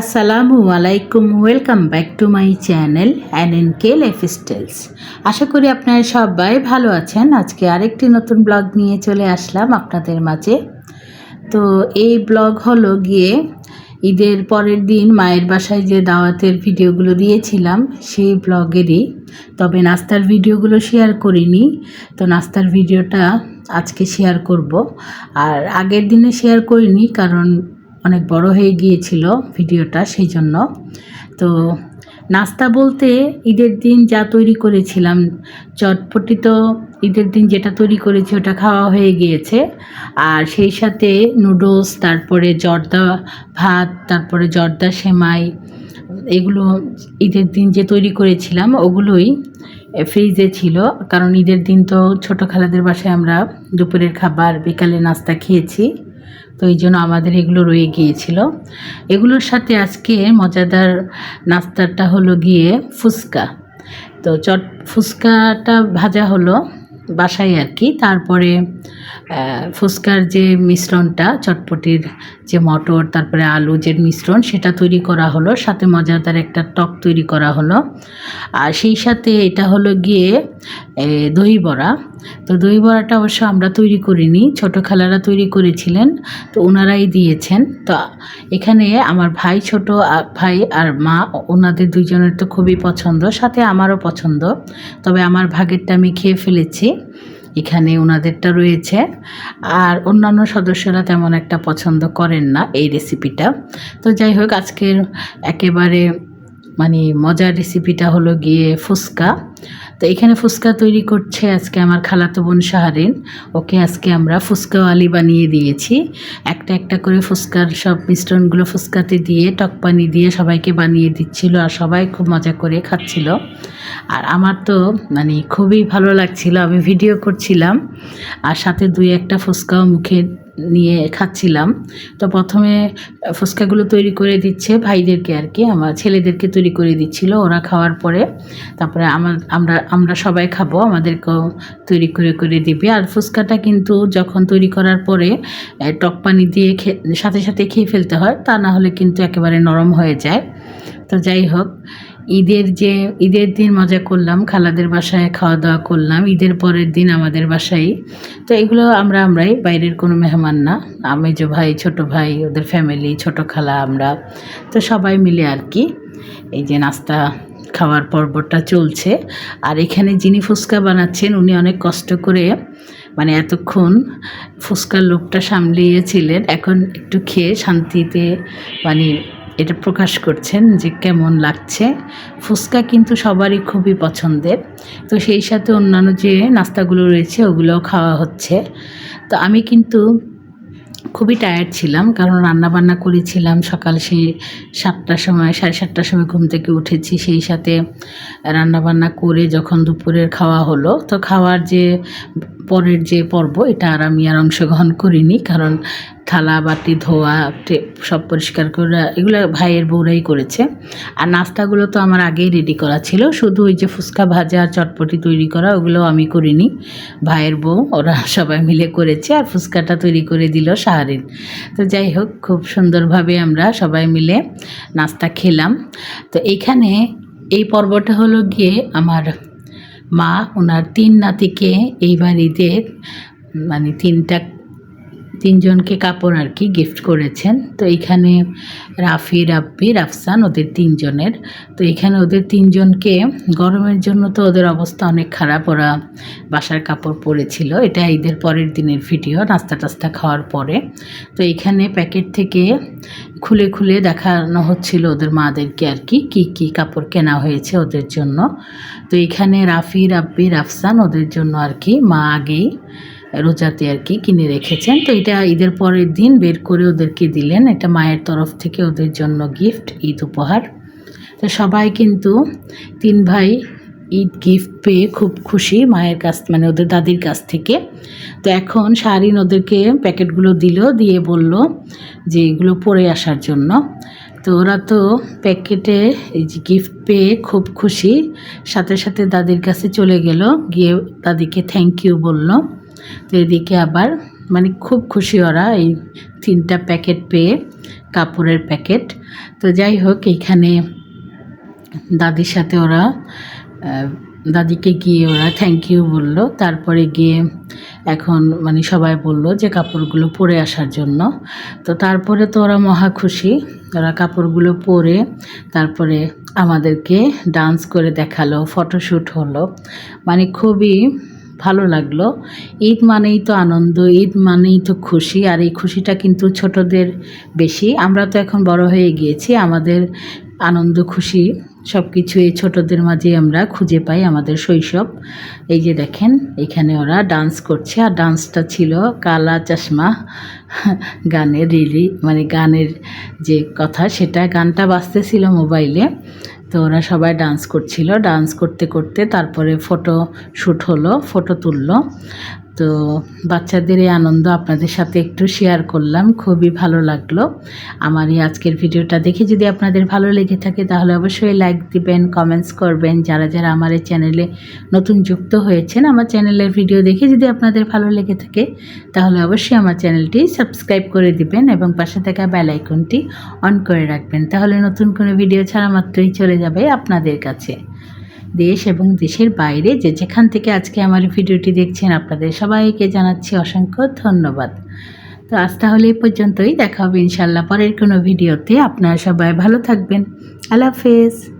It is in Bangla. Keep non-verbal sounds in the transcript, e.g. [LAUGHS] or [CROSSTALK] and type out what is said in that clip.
আসসালামু আলাইকুম, welcome back to my channel an N K lifestyles. আশা করি আপনারা সবাই ভালো আছেন। আজকে আরেকটি নতুন ব্লগ নিয়ে চলে আসলাম আপনাদের মাঝে। তো এই ব্লগ হলো গিয়ে ঈদের পরের দিন মায়ের বাসায় যে দাওয়াতের ভিডিওগুলো দিয়েছিলাম, সেই ব্লগেরই। তবে নাস্তার ভিডিওগুলো শেয়ার করিনি, তো নাস্তার ভিডিওটা আজকে শেয়ার করব। আর আগের দিনে শেয়ার করিনি, কারণ অনেক বড় হয়ে গিয়েছিল ভিডিওটা সেই জন্য। তো নাস্তা বলতে ঈদের দিন যা তৈরি করেছিলাম, চটপটি তো ঈদের দিন যেটা তৈরি করেছি ওটা খাওয়া হয়ে গিয়েছে। আর সেই সাথে নুডলস, তারপরে জর্দা ভাত, তারপরে জর্দা সেমাই, এগুলো ঈদের দিন যে তৈরি করেছিলাম ওগুলোই ফ্রিজে ছিল। কারণ ঈদের দিন তো ছোটো খালাদের বাসায় আমরা দুপুরের খাবার, বিকালে নাস্তা খেয়েছি। তো এই জন্য আমাদের এগুলো রয়ে গিয়েছিল। এগুলোর সাথে আজকে মজাদার নাস্তাটা হলো গিয়ে ফুচকা। তো চট, ফুচকাটা ভাজা হলো বাসায় আর কি। তারপরে ফুচকার যে মিশ্রণটা, চটপটির যে মটর, তারপরে আলু যে মিশ্রণ, সেটা তৈরি করা হলো। সাথে মজাদার একটা টক তৈরি করা হলো। আর সেই সাথে এটা হলো গিয়ে দই বড়া। তো দই বড়াটা অবশ্য আমরা তৈরি করিনি ছোটো খেলারা তৈরি করেছিলেন, তো ওনারাই দিয়েছেন। তো এখানে আমার ভাই ছোট ভাই আর মা, ওনাদের দুইজনের তো খুবই পছন্দ, সাথে আমারও পছন্দ। তবে আমার ভাগেরটা আমি খেয়ে ফেলেছি। এখানে ওনাদেরটা রয়েছে। আর অন্যান্য সদস্যরা তেমন একটা পছন্দ করেন না এই রেসিপিটা তো যাই হোক, আজকের একেবারে মানে মজার রেসিপিটা হলো গিয়ে ফুচকা। তো এখানে ফুচকা তৈরি করছে আজকে আমার খালাতো বোন শাহরিন। ওকে আজকে আমরা ফুচকাওয়ালি বানিয়ে দিয়েছি। একটা একটা করে ফুচকার সব মিশ্রণগুলো ফুচকাতে দিয়ে, টক পানি দিয়ে সবাইকে বানিয়ে দিচ্ছিল আর সবাই খুব মজা করে খাচ্ছিল। আর আমার তো মানে খুবই ভালো লাগছিল, আমি ভিডিও করছিলাম। আর সাথে দুই একটা ফুচকাও মুখে নিয়ে খাচ্ছিলাম। তো প্রথমে ফুচকাগুলো তৈরি করে দিচ্ছে ভাইদেরকে আর কি আমার ছেলেদেরকে তৈরি করে দিচ্ছিল, ওরা খাওয়ার পরে। তারপরে আমার আমরা আমরা সবাই খাব, আমাদেরকেও তৈরি করে করে দিবে। আর ফুচকাটা কিন্তু যখন তৈরি করার পরে টক পানি দিয়ে সাথে সাথে খেয়ে ফেলতে হয়, তা না হলে কিন্তু একেবারে নরম হয়ে যায়। তো যাই হোক ঈদের যে, ঈদের দিন মজা করলাম, খালাদের বাসায় খাওয়া দাওয়া করলাম, ঈদের পরের দিন আমাদের বাসায়। তো এগুলো আমরা, আমরাই, বাইরের কোনো মেহমান না। আমি যে ভাই, ছোট ভাই, ওদের ফ্যামিলি ছোট খালা, আমরা। তো সবাই মিলে আর কি, এই যে নাস্তা খাওয়ার পর্বটা চলছে। আর এখানে যিনি ফুচকা বানাচ্ছেন, উনি অনেক কষ্ট করে মানে এতক্ষণ ফুচকার লোকটা সামলিয়েছিলেন। এখন একটু খেয়ে শান্তিতে মানে এটা প্রকাশ করছেন যে কেমন লাগছে। ফুচকা কিন্তু সবারই খুবই পছন্দের। তো সেই সাথে অন্যান্য যে নাস্তাগুলো রয়েছে, ওগুলোও খাওয়া হচ্ছে। তো আমি কিন্তু খুবই টায়ার্ড ছিলাম, কারণ রান্না বান্না করেছিলাম সকাল সেই সাতটার সময়, সাড়ে সাতটার সময় ঘুম থেকে উঠেছি। সেই সাথে রান্না বান্না করে যখন দুপুরের খাওয়া হলো, তো খাওয়ার যে পরের যে পর্ব, এটা আর আমি আর অংশগ্রহণ করিনি, কারণ থালা, বাটি, ধোয়া সব পরিষ্কার করে, এগুলো ভাইয়ের বউরাই করেছে। আর নাস্তাগুলো তো আমার আগেই রেডি করা ছিল, শুধু ওই যে ফুচকা ভাজা আর চটপটি তৈরি করা, ওগুলো আমি করিনি। ভাইয়ের বউ, ওরা [LAUGHS] সবাই মিলে করেছে আর ফুচকাটা তৈরি করে দিল শাহরিন তো যাই হোক, খুব সুন্দরভাবে আমরা সবাই মিলে নাস্তা খেলাম। তো এইখানে এই পর্বটা হলো গিয়ে আমার মা ওনার তিন নাতিকে এইবার ঈদের মানে তিনটা তিনজনকে কাপড় আর কি গিফট করেছেন। তো এইখানে রাফি, রাব্বি, রাফসান ওদের তিনজনের। তো এখানে ওদের তিনজনকে গরমের জন্য তো ওদের অবস্থা অনেক খারাপ, ওরা বাসার কাপড় পরেছিল। এটা ঈদের পরের দিনের ভিডিও, নাস্তা টাস্তা খাওয়ার পরে। তো এখানে প্যাকেট থেকে খুলে খুলে দেখানো হচ্ছিল ওদের মাদেরকে আর কি, কী কী কাপড় কেনা হয়েছে ওদের জন্য। তো এখানে রাফি, রাব্বি, রাফসান ওদের জন্য আর কি, মা আগেই রোজাতে আর কি কিনে রেখেছেন। তো এটা ঈদের পরের দিন বের করে ওদেরকে দিলেন। এটা মায়ের তরফ থেকে ওদের জন্য গিফট, ঈদ উপহার। তো সবাই কিন্তু তিন ভাই ঈদ গিফট পেয়ে খুব খুশি মায়ের কাছ মানে ওদের দাদির কাছ থেকে। তো এখন শারিন ওদেরকে প্যাকেটগুলো দিল, দিয়ে বলল যে এগুলো পরে আসার জন্য। তো ওরা তো প্যাকেটে এই যে গিফট পেয়ে খুব খুশি। সাথে সাথে দাদির কাছে চলে গেল, গিয়ে দাদিকে থ্যাংক ইউ বলল। তো এদিকে আবার মানে খুব খুশি ওরা এই তিনটা প্যাকেট পেয়ে, কাপড়ের প্যাকেট। তো যাই হোক এইখানে দাদির সাথে ওরা দাদিকে গিয়ে ওরা থ্যাংক ইউ বলল। তারপরে গিয়ে এখন মানে সবাই বলল যে কাপড়গুলো পরে আসার জন্য। তো তারপরে তো ওরা মহা খুশি। ওরা কাপড়গুলো পরে তারপরে আমাদেরকে ডান্স করে দেখাল ফটোশ্যুট হলো। মানে খুবই ভালো লাগল। ঈদ মানেই তো আনন্দ, ঈদ মানেই তো খুশি, আর এই খুশিটা কিন্তু ছোটদের বেশি। আমরা তো এখন বড় হয়ে গিয়েছি, আমাদের আনন্দ, খুশি সব কিছু এই ছোটদের মাঝে আমরা খুঁজে পাই, আমাদের শৈশব। এই যে দেখেন, এখানে ওরা ডান্স করছে, আর ডান্সটা ছিল কালা চশমা [LAUGHS] গানের রিলি মানে গানের যে কথা, সেটা গানটা বাজতেছিল মোবাইলে। তো ওরা সবাই ডান্স করছিল। ডান্স করতে করতে তারপরে ফটো শ্যুট হলো ফটো তুললো। তো বাচ্চাদের এই আনন্দ আপনাদের সাথে একটু শেয়ার করলাম, খুবই ভালো লাগল। আমার এই আজকের ভিডিওটা দেখে যদি আপনাদের ভালো লেগে থাকে, তাহলে অবশ্যই লাইক দিবেন কমেন্টস করবেন। যারা যারা আমার এই চ্যানেলে নতুন যুক্ত হয়েছেন, আমার চ্যানেলের ভিডিও দেখে যদি আপনাদের ভালো লেগে থাকে, তাহলে অবশ্যই আমার চ্যানেলটি সাবস্ক্রাইব করে দিবেন এবং পাশে থাকা বেল আইকনটি অন করে রাখবেন। তাহলে নতুন কোনো ভিডিও ছাড়া মাত্রই চলে যাবে আপনাদের কাছে। দেশ এবং দেশের বাইরে যে যেখান থেকে আজকে আমার ভিডিওটি দেখছেন আপনাদের সবাইকে জানাচ্ছি অসংখ্য ধন্যবাদ। তো আজ তাহলে এই পর্যন্তই, দেখা হবে ইনশাল্লাহ পরের কোনো ভিডিওতে। আপনারা সবাই ভালো থাকবেন। আল্লাহ হাফেজ।